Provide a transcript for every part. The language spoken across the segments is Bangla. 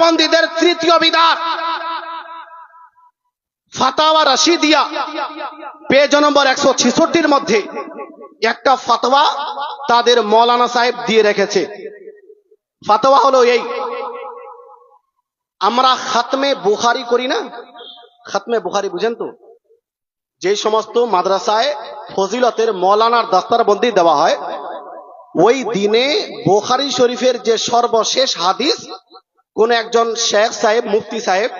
দেওবন্দীদের তৃতীয় বিধান। ফাতাওয়া রাশিদিয়া, পেজ নম্বর একশো ছেষট্টির মধ্যে একটা ফাতোয়া তাদের মৌলানা সাহেব দিয়ে রেখেছে। ফাতোয়া হলো এই, আমরা খাতমে বুখারি করি না? খাতমে বুখারি বুঝেন তো? যে সমস্ত মাদ্রাসায় ফজিলতের মৌলানার দাস্তারবন্দি দেওয়া হয়, ওই দিনে বোখারি শরীফের যে সর্বশেষ হাদিস কোন একজন শেখ সাহেব, মুফতি সাহেব,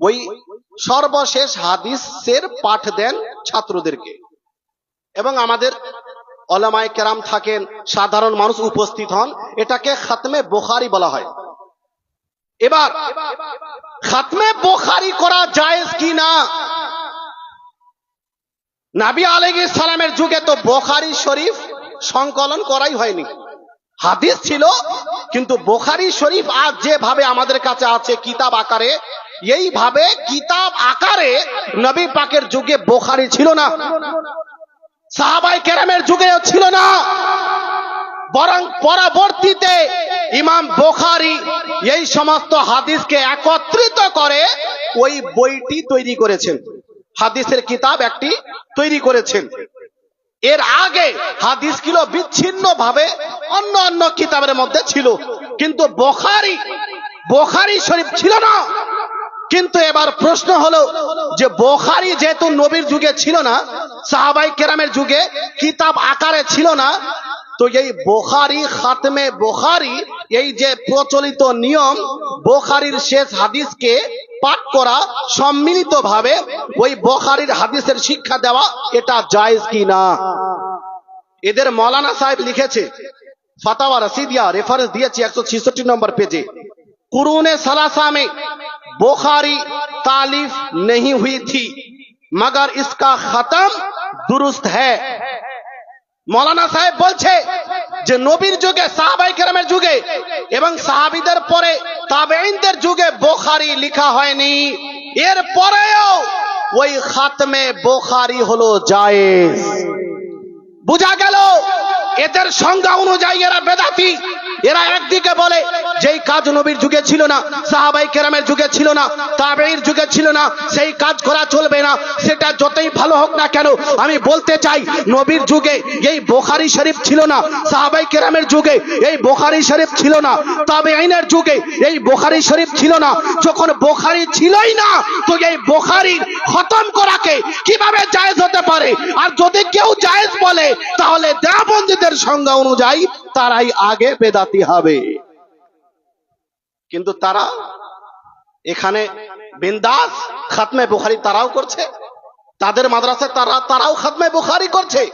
ওই সর্বশেষ হাদিসের পাঠ দেন ছাত্রদেরকে। এবং আমাদের অলামায় কেরাম থাকেন, সাধারণ মানুষ উপস্থিত হন, এটাকে খাতমে বোখারি বলা হয়। এবার, খাতমে বোখারি করা জায়েজ কি না? নাবি আলাইহিস সালামের যুগে তো বোখারি শরীফ সংকলন করাই হয়নি। হাদিস ছিল, কিন্তু বোখারি শরীফ আজ যেভাবে আমাদের কাছে আছে কিতাব আকারে, এইভাবে কিতাব আকারে নবী পাকের যুগে বোখারি ছিল না। সাহাবাই কেরামের যুগেও ছিল না। বরং পরবর্তীতে ইমাম বোখারি এই সমস্ত হাদিসকে একত্রিত করে ওই বইটি তৈরি করেছেন। হাদিসের কিতাব একটি তৈরি করেছেন। এর আগে হাদিসগুলো বিচ্ছিন্ন ভাবে অন্য অন্য কিতাবের মধ্যে ছিল। কিন্তু বোখারি বোখারি শরীফ ছিল না। কিন্তু এবার প্রশ্ন হলো যে বোখারি যেহেতু নবীর যুগে ছিল না, সাহাবাই কেরামের যুগে কিতাব আকারে ছিল না, তো এই বোখারি খাতমে বোখারি, এই যে প্রচলিত নিয়ম বোখারির শেষ হাদিসকে পাঠ করা সম্মিলিত ভাবে ওই বোখারির হাদিসের শিক্ষা দেওয়া এটা জায়েজ কি না এদের মৌলানা সাহেব লিখেছে ফাতাওয়া রসিদিয়া রেফারেন্স দিয়েছি একশো ছিষট্টি নম্বর পেজে कुरून सलासा में बुखारी तालीफ नहीं हुई थी मगर इसका खत्म दुरुस्त है মৌলানা সাহেব বলছে যে নবীর যুগে সাহাবাই কেরামের যুগে এবং সাহাবিদের পরে তাবেইনদের যুগে বোখারি লিখা হয়নি। এর পরেও ওই খাতমে বোখারি হলো জায়েজ। বুঝা গেল, এদের সংজ্ঞা অনুযায়ী এরা বেদাতি। এরা একদিকে বলে যেই কাজ নবীর যুগে ছিল না, সাহাবাই কেরামের যুগে ছিল না তাবেইর যুগে ছিল না, সেই কাজ করা চলবে না, সেটা যতই ভালো হোক না কেন, আমি বলতে চাই নবীর যুগে এই বোখারি শরীফ ছিল না, সাহাবাই কেরামের যুগে এই বোখারি শরীফ ছিল না তাবেইনের যুগে এই বোখারি শরীফ ছিল না, যখন বোখারি ছিলই না, তো এই বোখারি খতম করাকে কীভাবে জায়েজ হতে পারে? আর যদি কেউ জায়েজ বলে, তাহলে দেওবন্দীদের সংজ্ঞা অনুযায়ী তারাই আগে বেদাতি হবে। কিন্তু তারা এখানে বিন্দাস খাতমে বুখারি তারাও করছে। তাদের মাদ্রাসা তারা তারাও খাতমে বুখারি করছে।